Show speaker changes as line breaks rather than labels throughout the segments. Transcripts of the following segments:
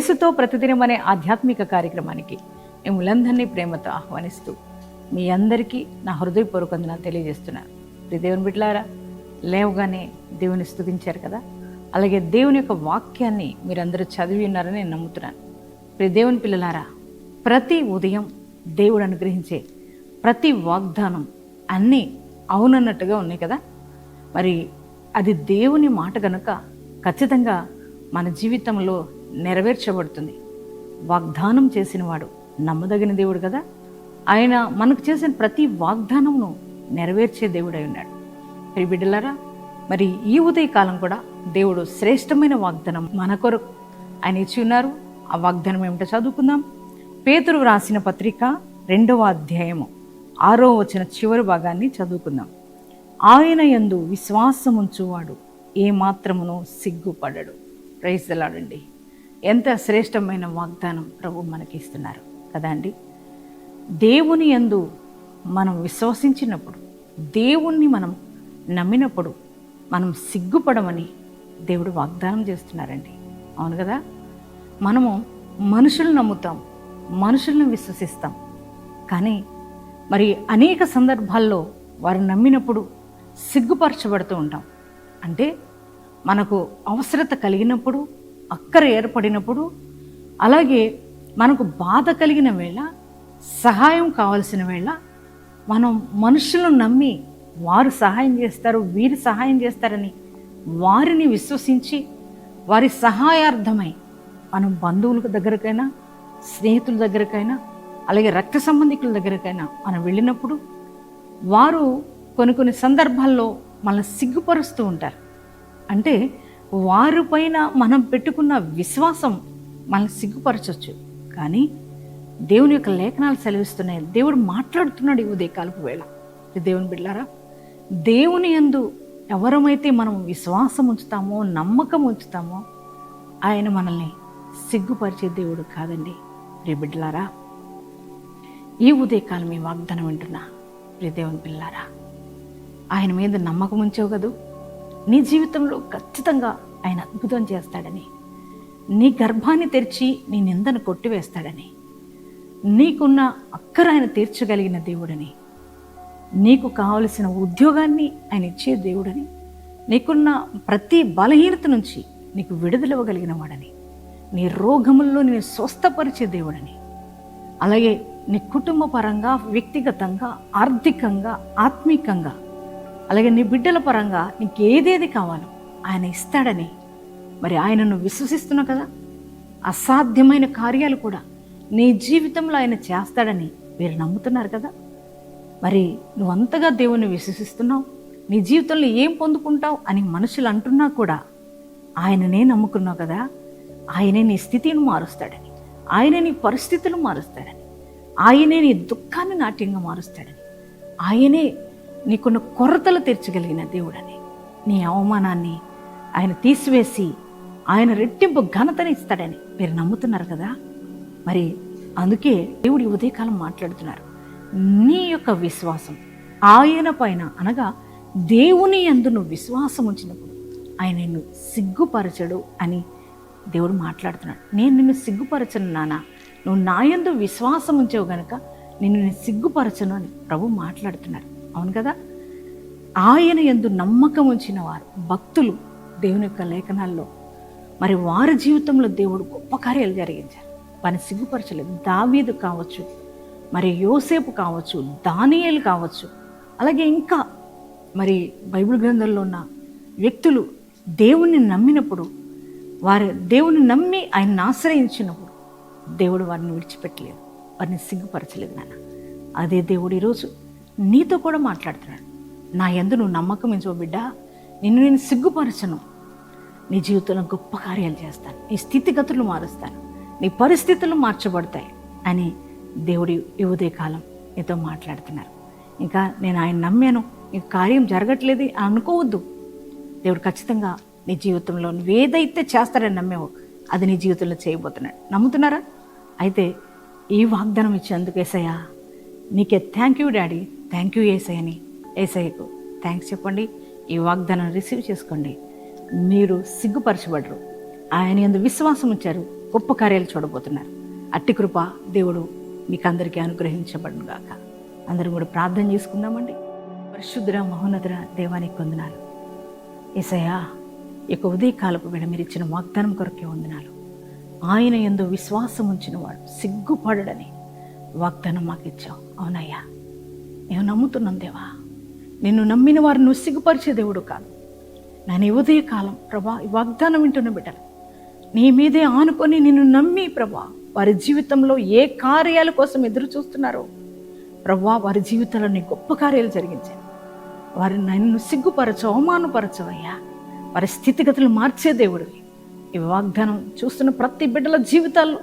యేసుతో ప్రతిదినం అనే ఆధ్యాత్మిక కార్యక్రమానికి మిమ్మల్ందరినీ ప్రేమతో ఆహ్వానిస్తూ మీ అందరికీ నా హృదయపూర్వకంగా తెలియజేస్తున్నాను. ప్రియ దేవుని బిడ్డలారా లేవగానే దేవుని స్థుతించారు కదా? అలాగే దేవుని యొక్క వాక్యాన్ని మీరందరూ చదివి ఉన్నారని నేను నమ్ముతున్నాను. ప్రియ దేవుని పిల్లలారా ప్రతి ఉదయం దేవుడు అనుగ్రహించే ప్రతి వాగ్దానం అన్నీ అవునన్నట్టుగా ఉన్నాయి కదా? మరి అది దేవుని మాట గనుక ఖచ్చితంగా మన జీవితంలో నెరవేర్చబడుతుంది. వాగ్దానం చేసినవాడు నమ్మదగిన దేవుడు కదా? ఆయన మనకు చేసిన ప్రతి వాగ్దానమును నెరవేర్చే దేవుడై ఉన్నాడు. మరి బిడ్డలారా మరి ఈ ఉదయకాలం కూడా దేవుడు శ్రేష్టమైన వాగ్దానం మన కొరకు. ఆయన ఇచ్చి ఉన్నారు. ఆ వాగ్దానం ఏమిటో చదువుకుందాం. పేతురు వ్రాసిన పత్రిక రెండవ అధ్యాయము ఆరో వచ్చిన చివరి భాగాన్ని చదువుకుందాం. ఆయన యందు విశ్వాసముంచువాడు ఏ సిగ్గుపడడు. సిగ్గుపడడు ఎంత శ్రేష్టమైన వాగ్దానం ప్రభు మనకి ఇస్తున్నారు కదా అండి? దేవుని యందు మనం విశ్వసించినప్పుడు దేవుణ్ణి మనం నమ్మినప్పుడు మనం సిగ్గుపడమని దేవుడు వాగ్దానం చేస్తున్నారండి. అవును కదా? మనము మనుషులను నమ్ముతాం మనుషులను విశ్వసిస్తాం. కానీ మరి అనేక సందర్భాల్లో వారు నమ్మినప్పుడు సిగ్గుపరచబడుతూ ఉంటాం. అంటే మనకు అవసరత కలిగినప్పుడు అక్కర ఏర్పడినప్పుడు అలాగే మనకు బాధ కలిగిన వేళ సహాయం కావలసిన వేళ మనం మనుషులను నమ్మి వారు సహాయం చేస్తారు వీరు సహాయం చేస్తారని వారిని విశ్వసించి వారి సహాయార్థమై మనం బంధువుల దగ్గరకైనా స్నేహితుల దగ్గరకైనా అలాగే రక్త సంబంధికుల దగ్గరకైనా మనం వెళ్ళినప్పుడు వారు కొన్ని కొన్ని సందర్భాల్లో మనల్ని సిగ్గుపరుస్తూ ఉంటారు. అంటే వారిపైన మనం పెట్టుకున్న విశ్వాసం మనల్ని సిగ్గుపరచవచ్చు కానీ దేవుని యొక్క లేఖనాలు సెలవిస్తున్నాయి. దేవుడు మాట్లాడుతున్నాడు ఈ ఉదయకాలపు వేళ. దేవుని బిడ్డారా దేవుని యందు ఎవరమైతే మనం విశ్వాసం ఉంచుతామో నమ్మకం ఉంచుతామో ఆయన మనల్ని సిగ్గుపరిచే దేవుడు కాదండి. రే బిడ్డలారా ఈ ఉదయకాలం ఈ వాగ్దానం వింటున్నా. రే దేవుని పిల్లారా ఆయన మీద నమ్మకం ఉంచావు కదూ? నీ జీవితంలో ఖచ్చితంగా ఆయన అద్భుతం చేస్తాడని నీ గర్భాన్ని తెరిచి నీ నిందను కొట్టివేస్తాడని నీకున్న అక్కర ఆయన తీర్చగలిగిన దేవుడని నీకు కావలసిన ఉద్యోగాన్ని ఆయన ఇచ్చే దేవుడని నీకున్న ప్రతి బలహీనత నుంచి నీకు విడుదలవ్వగలిగిన వాడని నీ రోగముల్లో నేను స్వస్థపరిచే దేవుడని అలాగే నీ కుటుంబ పరంగా వ్యక్తిగతంగా ఆర్థికంగా ఆత్మీకంగా అలాగే నీ బిడ్డల పరంగా నీకు ఏదేది కావాలో ఆయన ఇస్తాడని. మరి ఆయనను విశ్వసిస్తున్నావు కదా? అసాధ్యమైన కార్యాలు కూడా నీ జీవితంలో ఆయన చేస్తాడని మీరు నమ్ముతున్నారు కదా? మరి నువ్వు అంతగా దేవుని విశ్వసిస్తున్నావు? నీ జీవితంలో ఏం పొందుకుంటావు అని మనుషులు అంటున్నా కూడా ఆయననే నమ్ముకున్నావు కదా? ఆయనే నీ స్థితిని మారుస్తాడని ఆయన నీ పరిస్థితులు మారుస్తాడని ఆయనే నీ దుఃఖాన్ని నాట్యంగా మారుస్తాడని ఆయనే నీకున్న కొరతలు తీర్చగలిగిన దేవుడని. నీ అవమానాన్ని ఆయన తీసివేసి ఆయన రెట్టింపు ఘనతని ఇస్తాడని మీరు నమ్ముతున్నారు కదా? మరి అందుకే దేవుడి ఉదయకాలం మాట్లాడుతున్నారు. నీ యొక్క విశ్వాసం ఆయన పైన అనగా దేవుని యందు నువ్వు విశ్వాసం ఉంచినప్పుడు ఆయన నిన్ను సిగ్గుపరచడు అని దేవుడు మాట్లాడుతున్నాడు. నేను నిన్ను సిగ్గుపరచను నానా. నువ్వు నా యందు విశ్వాసం ఉంచావు గనుక నిన్ను నేను సిగ్గుపరచను అని ప్రభు మాట్లాడుతున్నాడు. అవును కదా? ఆయన ఎందు నమ్మకం ఉంచిన వారు భక్తులు దేవుని యొక్క లేఖనాల్లో. మరి వారి జీవితంలో దేవుడు గొప్ప కార్యాలు జరిగించారు. వారిని సిగ్గుపరచలేదు. దావీదు కావచ్చు మరి యోసేపు కావచ్చు దానియేలు కావచ్చు అలాగే ఇంకా మరి బైబిల్ గ్రంథంలో ఉన్న వ్యక్తులు దేవుణ్ణి నమ్మినప్పుడు వారు దేవుని నమ్మి ఆయన్ని ఆశ్రయించినప్పుడు దేవుడు వారిని విడిచిపెట్టలేదు. వారిని సిగ్గుపరచలేదు నాన్న. అదే దేవుడు ఈరోజు నీతో కూడా మాట్లాడుతున్నాడు. నా ఎందు నువ్వు నమ్మకం ఎంచో బిడ్డ. నిన్ను నేను సిగ్గుపరచను. నీ జీవితంలో గొప్ప కార్యాలు చేస్తాను. నీ స్థితిగతులు మారుస్తాను. నీ పరిస్థితులు మార్చబడతాయి అని దేవుడి యువదే కాలం నీతో మాట్లాడుతున్నారు. ఇంకా నేను ఆయన నమ్మాను. ఈ కార్యం జరగట్లేదు అనుకోవద్దు. దేవుడు ఖచ్చితంగా నీ జీవితంలో నువ్వేదైతే చేస్తాడని నమ్మేవో అది నీ జీవితంలో చేయబోతున్నాడు. నమ్ముతున్నారా? అయితే ఈ వాగ్దానం ఇచ్చేందుకు ఏసయ్యా నీకే thank you daddy. Thank you ఏసయ్యని ఏసయ్యకు థ్యాంక్స్ చెప్పండి. ఈ వాగ్దానం రిసీవ్ చేసుకోండి. మీరు సిగ్గుపరచబడరు. ఆయన ఎందు విశ్వాసం ఉంచారు. గొప్ప కార్యాలు చూడబోతున్నారు. అట్టి కృప దేవుడు మీకు అందరికీ అనుగ్రహించబడును గాక. అందరూ కూడా ప్రార్థన చేసుకుందామండి. పరిశుద్ధుర మహోన్నతుర దేవానికి వందనాలు. ఏసయ్యా ఇక యొక్క ఉదయకాలపు వేళ మీరు ఇచ్చిన వాగ్దానం కొరకే వందనాలు. ఆయన ఎందు విశ్వాసం ఉంచిన వాడు సిగ్గుపడడని వాగ్దానం మాకు ఇచ్చావు. అవునయ్యా. నేను నమ్ముతున్నాం దేవా. నిన్ను నమ్మిన వారు నువ్వు సిగ్గుపరిచే దేవుడు కాదు. నేను ఉదయ ఉదయకాలం ప్రభా ఈ వాగ్దానం వింటున్న బిడ్డలు నీ మీదే ఆనుకొని నిన్ను నమ్మి ప్రభా వారి జీవితంలో ఏ కార్యాల కోసం ఎదురు చూస్తున్నారో ప్రభా వారి జీవితంలో నీ గొప్ప కార్యాలు జరిగించాను వారి నన్ను సిగ్గుపరచు అవమానపరచవయ్యా వారి స్థితిగతులు మార్చే దేవుడివి ఈ వాగ్దానం చూస్తున్న ప్రతి బిడ్డల జీవితాల్లో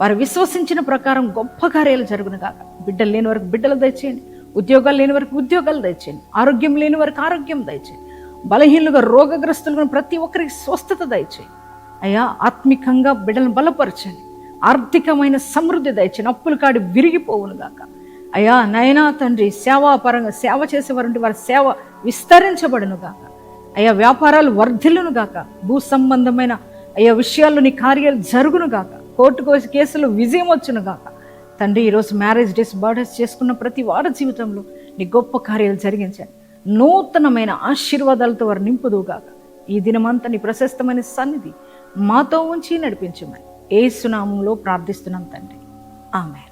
వారు విశ్వసించిన ప్రకారం గొప్ప కార్యాలు జరుగును బిడ్డలు లేని వరకు బిడ్డలు దయచేయండి. ఉద్యోగాలు లేని వరకు ఉద్యోగాలు దయచేయండి. ఆరోగ్యం లేని వరకు ఆరోగ్యం దయచేయండి. బలహీనులుగా రోగగ్రస్తులుగా ప్రతి ఒక్కరికి స్వస్థత దయచేయండి. అయ్యా ఆత్మికంగా బిడ్డలను బలపరచండి. ఆర్థికమైన సమృద్ధి దయచేయండి. అప్పులు కాడి విరిగిపోవును గాక. అయ్యా నయనా తండ్రి సేవా పరంగా సేవ చేసేవారంటే వారి సేవ విస్తరించబడును గాక. అయ్యా వ్యాపారాలు వర్ధిల్లును గాక. భూ సంబంధమైన అయ్యా విషయాల్లో నీ కార్యాలు జరుగును గాక. కోర్టు కోసి కేసులు విజయం వచ్చును గాక. తండ్రి ఈరోజు మ్యారేజ్ డేస్ బర్త్డేస్ చేసుకున్న ప్రతి వారి జీవితంలో నీ గొప్ప కార్యాలు జరిగించండి నూతనమైన ఆశీర్వాదాలతో వారు నింపుదువుగాక. ఈ దినమంతా నీ ప్రశస్తమైన సన్నిధి మాతో ఉంచి నడిపించమని ఏ సునామంలో ప్రార్థిస్తున్నాం తండ్రి. ఆమె